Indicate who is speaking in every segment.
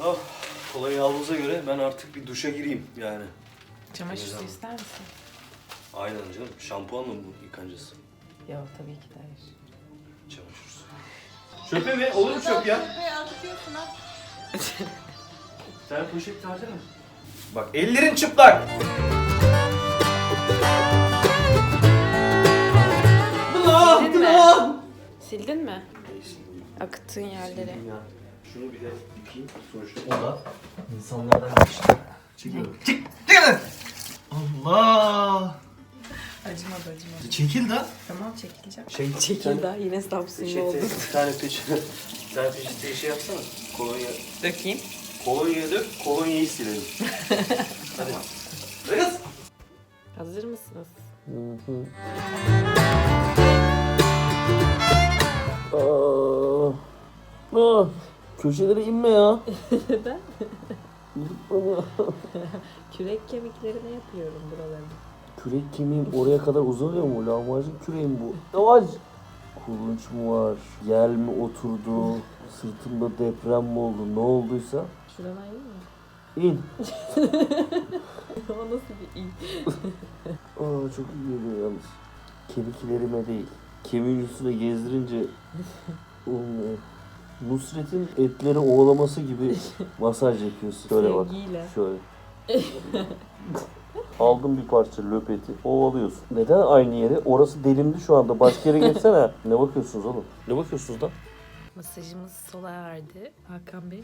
Speaker 1: oh, kolonya aldığımıza göre ben artık bir duşa gireyim yani.
Speaker 2: Çamaşır suyu ister misin?
Speaker 1: Aynen canım. Şampuanla mı bu yıkancası?
Speaker 2: Yok tabii ki de hayır.
Speaker 1: Çamaşır suyu. Çöpe mi? Olur mu çöp ya? Sen poşet tarzı mı? Bak ellerin çıplak.
Speaker 2: Mi?
Speaker 1: Allah!
Speaker 2: Sildin mi? Akıttığın yerleri.
Speaker 1: ya. Şunu bir de yıkayayım. Sonuçta o da insanlardan geçti. Çekiyorum. Çık! Çık! Allah!
Speaker 2: Acımadı acımadı.
Speaker 1: Çekil da.
Speaker 2: Tamam çekileceğim.
Speaker 1: Şey,
Speaker 2: Çekil daha yine Samsunlu
Speaker 1: Peçete,
Speaker 2: oldu.
Speaker 1: bir tane peçete, bir tane peçete şey yapsana. Kolonya,
Speaker 2: Dökeyim.
Speaker 1: kolonya dök, kolonyayı silelim. Hadi. Kız!
Speaker 2: Hazır mısınız?
Speaker 3: Aa, ah, köşelere inme ya.
Speaker 2: Neden? Kürek kemiklerine yapıyorum buralarını.
Speaker 3: Kürek kemiğim oraya kadar uzanıyor mu? Lahmacun küreğim bu. Yavaş. Kulunç mu var? Yel mi oturdu? Sırtımda deprem mi oldu? Ne olduysa
Speaker 2: Şuradan iyi mi?
Speaker 3: in.
Speaker 2: o nasıl bir iyi?
Speaker 3: Aa, çok iyi geliyor yalnız. Kemiklerime değil. Kemiğin üstüne gezdirince olmuyor. Nusret'in etleri ovalaması gibi masaj yapıyorsun. Şöyle bak.
Speaker 2: Sevgiyle.
Speaker 3: Şöyle. Aldım bir parça löpeti. Ovalıyorsun. Neden aynı yere? Orası delimdi şu anda. Başka yere geçsene. ne bakıyorsunuz oğlum? Ne bakıyorsunuz lan?
Speaker 2: Masajımız sona erdi. Hakan Bey.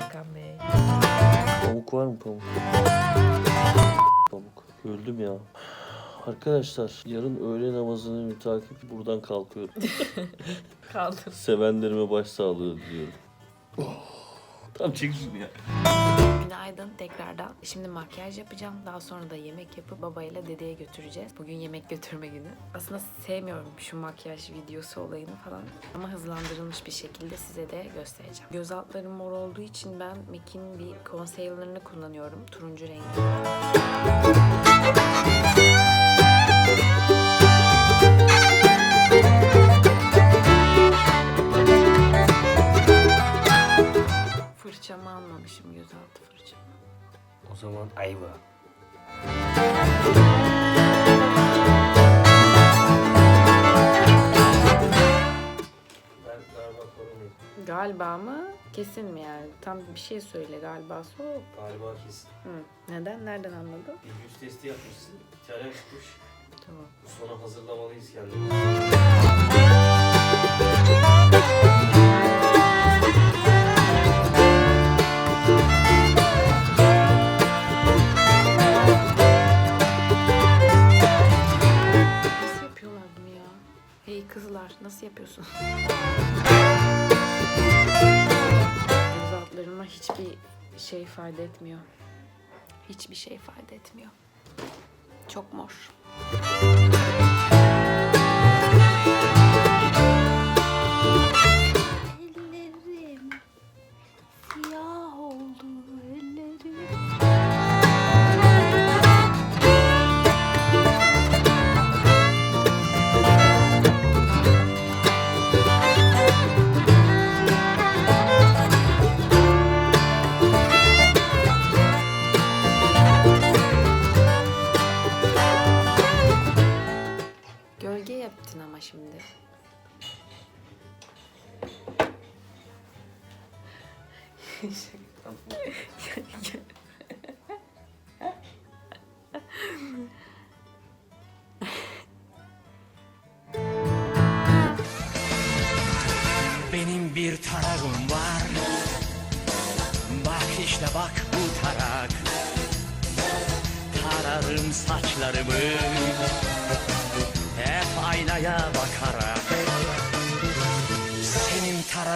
Speaker 2: Hakan Bey.
Speaker 3: Pamuk var mı pamuk? Pamuk. Öldüm ya. Arkadaşlar yarın öğle namazını mütakip buradan kalkıyorum.
Speaker 2: Kaldım.
Speaker 3: Sevenlerime başsağlığı diliyorum. Tam çek şunu ya.
Speaker 2: Günaydın tekrardan. Şimdi makyaj yapacağım. Daha sonra da yemek yapıp babayla dedeye götüreceğiz. Bugün yemek götürme günü. Aslında sevmiyorum şu makyaj videosu olayını falan. Ama hızlandırılmış bir şekilde size de göstereceğim. Göz altlarım mor olduğu için ben MAC'in bir concealer'ını kullanıyorum. Turuncu rengi. Kesin mi yani? Tam bir şey söyle galiba soğuk.
Speaker 1: Galiba kesin.
Speaker 2: Hı. Neden? Nereden anladın?
Speaker 1: Bir yüz testi yapmışsın. Tane çıkmış.
Speaker 2: Tamam.
Speaker 1: Sonra hazırlamalıyız kendimizi.
Speaker 2: Nasıl yapıyorlar bunu ya? Hey kızlar nasıl yapıyorsun? Göz altlarıma hiçbir şey ifade etmiyor. Hiçbir şey ifade etmiyor. Çok mor.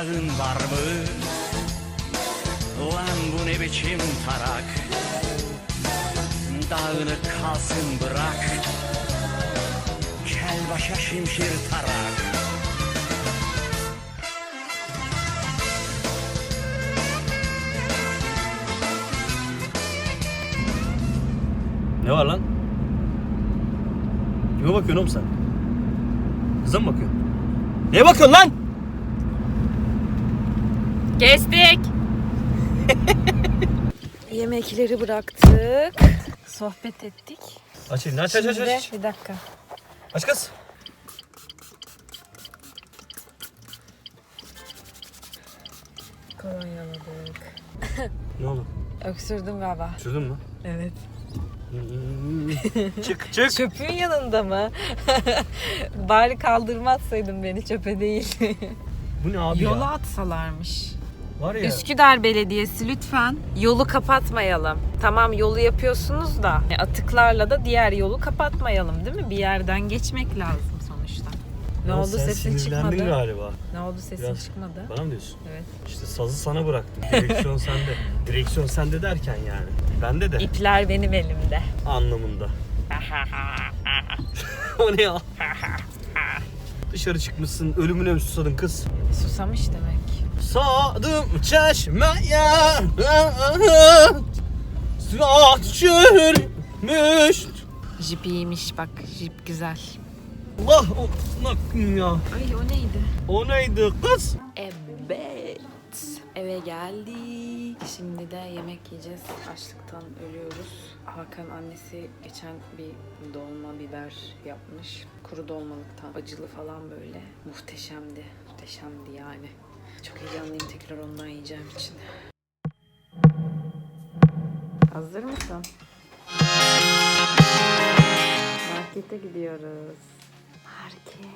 Speaker 4: Tarağın var mı? Lan bu ne biçim tarak Dağınık kalsın bırak Kel başa şimşir tarak
Speaker 1: Ne var lan? Kime bakıyorsun oğlum sen? Kıza mı bakıyorsun? Neye bakıyorsun lan?
Speaker 2: Kestik. Yemekleri bıraktık. Sohbet ettik.
Speaker 1: Aç elini aç aç aç.
Speaker 2: Şimdi
Speaker 1: aç.
Speaker 2: bir dakika.
Speaker 1: Aç kız.
Speaker 2: Kolonyaladık.
Speaker 1: Ne oldu?
Speaker 2: Öksürdüm galiba.
Speaker 1: Sürdün mü?
Speaker 2: Evet.
Speaker 1: çık çık.
Speaker 2: Çöpün yanında mı? Bari kaldırmazsaydın beni çöpe değil.
Speaker 1: Bu ne abi
Speaker 2: Yola
Speaker 1: ya?
Speaker 2: atsalarmış.
Speaker 1: Var ya.
Speaker 2: Üsküdar Belediyesi lütfen yolu kapatmayalım. Tamam yolu yapıyorsunuz da e, atıklarla da diğer yolu kapatmayalım değil mi? Bir yerden geçmek lazım sonuçta. Ne
Speaker 1: Lan
Speaker 2: oldu
Speaker 1: sen
Speaker 2: sesin çıkmadı?
Speaker 1: galiba.
Speaker 2: Ne oldu sesin
Speaker 1: Biraz-
Speaker 2: çıkmadı?
Speaker 1: Bana mı diyorsun?
Speaker 2: Evet.
Speaker 1: İşte sazı sana bıraktım. Direksiyon sende. Direksiyon sende derken yani. Bende de
Speaker 2: İpler benim elimde.
Speaker 1: anlamında. o ne ya? Dışarı çıkmışsın, ölümüne mi susadın kız?
Speaker 2: Susamış demek.
Speaker 1: Sadım çeşmeye Suat çürümüş
Speaker 2: Jip iyiymiş bak jip güzel.
Speaker 1: Allah nakım ya
Speaker 2: Ay o neydi?
Speaker 1: O neydi kız?
Speaker 2: Evet. Eve geldik. Şimdi de yemek yiyeceğiz. Açlıktan ölüyoruz. Hakan annesi geçen bir dolma biber yapmış. Kuru dolmalıktan acılı falan böyle. Muhteşemdi. Muhteşemdi yani. Çok heyecanlıyım tekrar ondan yiyeceğim için. Hazır mısın? Markete gidiyoruz. Market.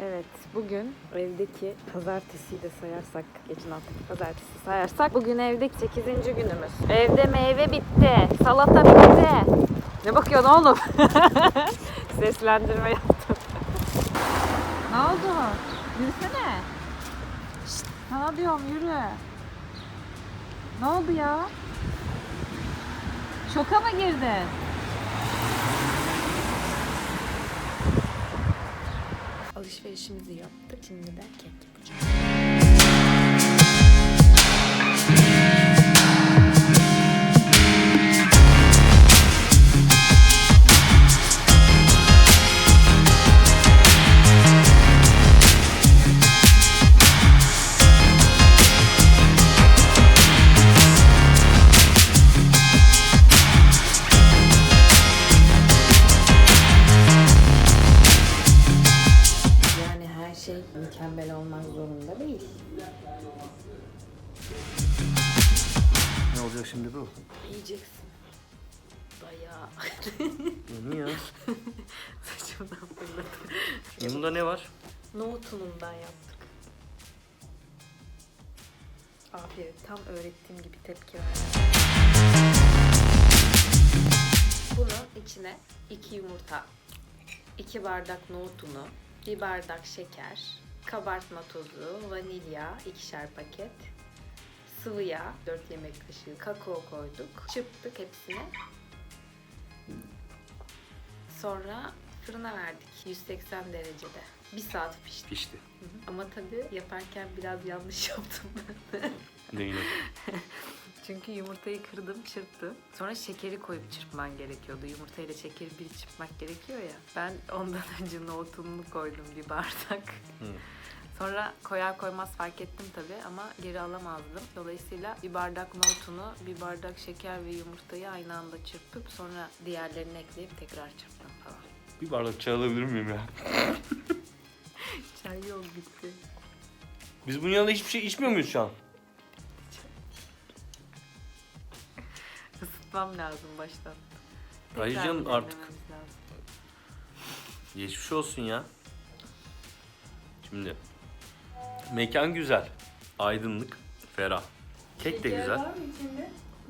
Speaker 2: Evet, bugün evdeki pazartesiyi de sayarsak, geçen haftaki pazartesi sayarsak, bugün evdeki 8. günümüz. Evde meyve bitti, salata bitti. Ne bakıyorsun oğlum? Seslendirme yaptım. Ne oldu? Yürüsene. Şşt, sana diyorum yürü. Ne oldu ya? Şoka mı girdin? Alışverişimizi yaptık. Şimdi de Fırladı.
Speaker 3: Yanında ne var?
Speaker 2: Nohut unundan yaptık. Aferin. Tam öğrettiğim gibi tepki verdi. Bunun içine iki yumurta, iki bardak nohut unu, bir bardak şeker, kabartma tozu, vanilya, ikişer paket, sıvı yağ, 4 yemek kaşığı kakao koyduk. Çırptık hepsini. Sonra fırına verdik 180 derecede. Bir saat pişti.
Speaker 3: Pişti.
Speaker 2: Hı hı. Ama tabii yaparken biraz yanlış yaptım ben.
Speaker 3: Neyini?
Speaker 2: Çünkü yumurtayı kırdım, çırptım. Sonra şekeri koyup çırpman gerekiyordu. Yumurtayla şekeri bir çırpmak gerekiyor ya. Ben ondan önce nohutununu koydum bir bardak.
Speaker 3: Hı.
Speaker 2: Sonra koyar koymaz fark ettim tabii ama geri alamazdım. Dolayısıyla bir bardak nohutunu, bir bardak şeker ve yumurtayı aynı anda çırpıp sonra diğerlerini ekleyip tekrar çırptım.
Speaker 3: Bir bardak çay alabilir miyim ya?
Speaker 2: Çay yol bitti.
Speaker 3: Biz bunun yanında hiçbir şey içmiyor muyuz şu an?
Speaker 2: Isıtmam lazım baştan.
Speaker 3: Hayır canım, artık.
Speaker 2: lazım.
Speaker 3: Geçmiş olsun ya. Şimdi mekan güzel. Aydınlık, ferah. Kek de güzel.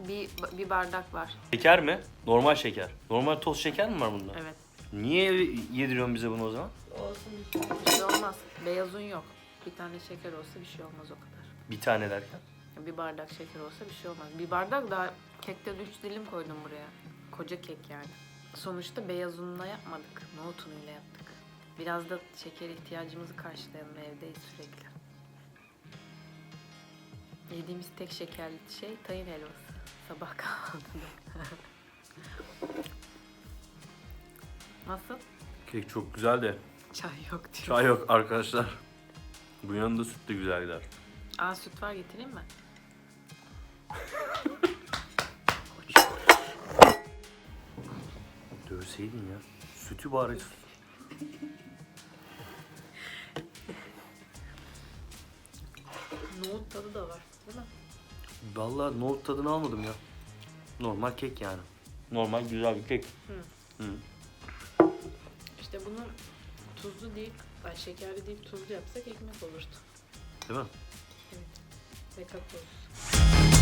Speaker 2: Bir, bir bardak var.
Speaker 3: Şeker mi? Normal şeker. Normal toz şeker mi var bunda?
Speaker 2: Evet.
Speaker 3: Niye yediriyorsun bize bunu o zaman?
Speaker 2: Olsun bir şey olmaz. Beyaz un yok. Bir tane şeker olsa bir şey olmaz o kadar.
Speaker 3: Bir tane derken.
Speaker 2: Bir bardak şeker olsa bir şey olmaz. Bir bardak daha kekten 3 dilim koydum buraya. Koca kek yani. Sonuçta beyaz unla yapmadık. Nohut unuyla yaptık. Biraz da şeker ihtiyacımızı karşılayalım evdeyiz sürekli. Yediğimiz tek şekerli şey tayin helvası. Sabah kahvaltıda. Nasıl?
Speaker 3: Kek çok güzel de
Speaker 2: Çay yok diyor.
Speaker 3: çay yok arkadaşlar. Bu yanında süt de güzel gider.
Speaker 2: Aa süt var getireyim mi?
Speaker 3: Dövseydin ya. Sütü bari.
Speaker 2: Nohut tadı da var. Değil mi?
Speaker 3: Vallahi nohut tadını almadım ya. Normal kek yani. Normal güzel bir kek. Hı.
Speaker 2: İşte bunu tuzlu değil, ay şekerli değil tuzlu yapsak ekmek olurdu.
Speaker 3: Değil mi? Evet.
Speaker 2: Ve kakaosu.